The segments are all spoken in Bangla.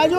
রাজু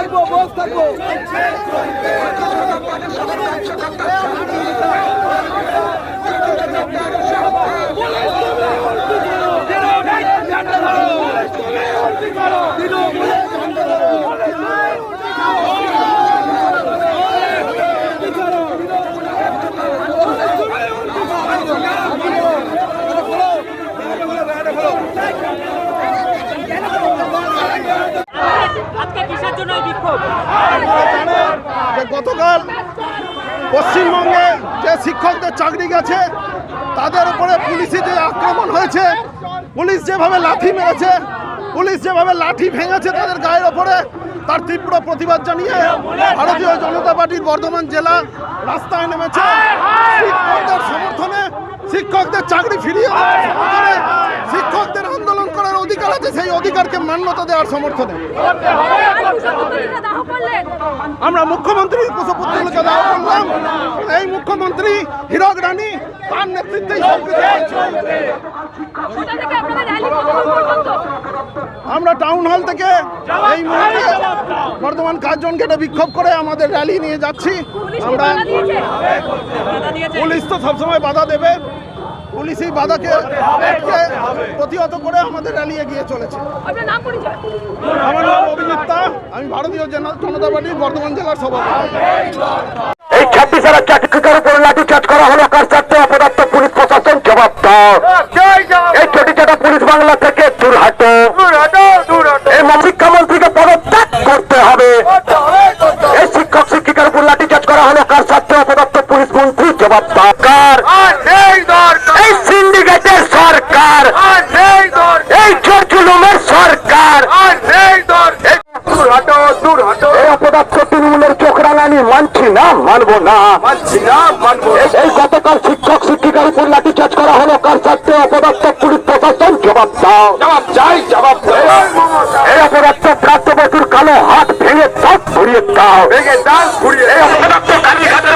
আজকে কিসের জন্য বিক্ষোভ। যে গতকাল পশ্চিমবঙ্গে যে শিক্ষকদের চাকরি গেছে তাদের উপরে পুলিশি যে আক্রমণ হয়েছে পুলিশ যেভাবে লাঠি মেরেছে পুলিশ যেভাবে লাঠি ভেঙেছে তাদের গায়ের ওপরে তার তীব্র প্রতিবাদ জানিয়ে ভারতীয় জনতা পার্টির বর্ধমান জেলা রাস্তায় নেমেছে। শিক্ষকদের সমর্থনে শিক্ষকদের চাকরি ফিরিয়ে অধিকারকে মান্যতা দেওয়ার সমর্থনে আমরা মুখ্যমন্ত্রী কুশপুত্রকে দাওয়া করলাম। এই মুখ্যমন্ত্রী হিরক রানী তার নেতৃত্বেই আমরা টাউন হল থেকে এই মুহূর্তে বর্তমান কার্জন গেটে বিক্ষোভ করে আমাদের র্যালি নিয়ে যাচ্ছি। আমরা পুলিশ তো সবসময় বাধা দেবে। পুলিশ এই বাধাকে প্রতিহত করে আমাদের র্যালি এগিয়ে চলেছে। আপনার নাম পরিচয়? আমার নাম অভিযুক্তা আমি ভারতীয় জেনা- জনতা পার্টির বর্ধমান জেলার সভাপতি। এই ছাব্বিশ হাজার চাকরিকার উপর লাঠি চার্জ করা হলো কার চারটে অপদার্থ পুলিশ প্রশাসন? জবাব দাও। মানবো না। এই- গতকাল শিক্ষক শিক্ষিকার উপর লাঠি চার্জ করা হলো কার সাথে অপদার্থ পুলিশ প্রশাসন? জবাব দাও। জবাব চাই জবাব এই অপদার্থ প্রাপ্ত বছর কালো হাত ভেঙে সব ঘুরিয়ে দাও। ভেঙে দাও ঘুরিয়ে এই অপদার্থ কালীঘাটের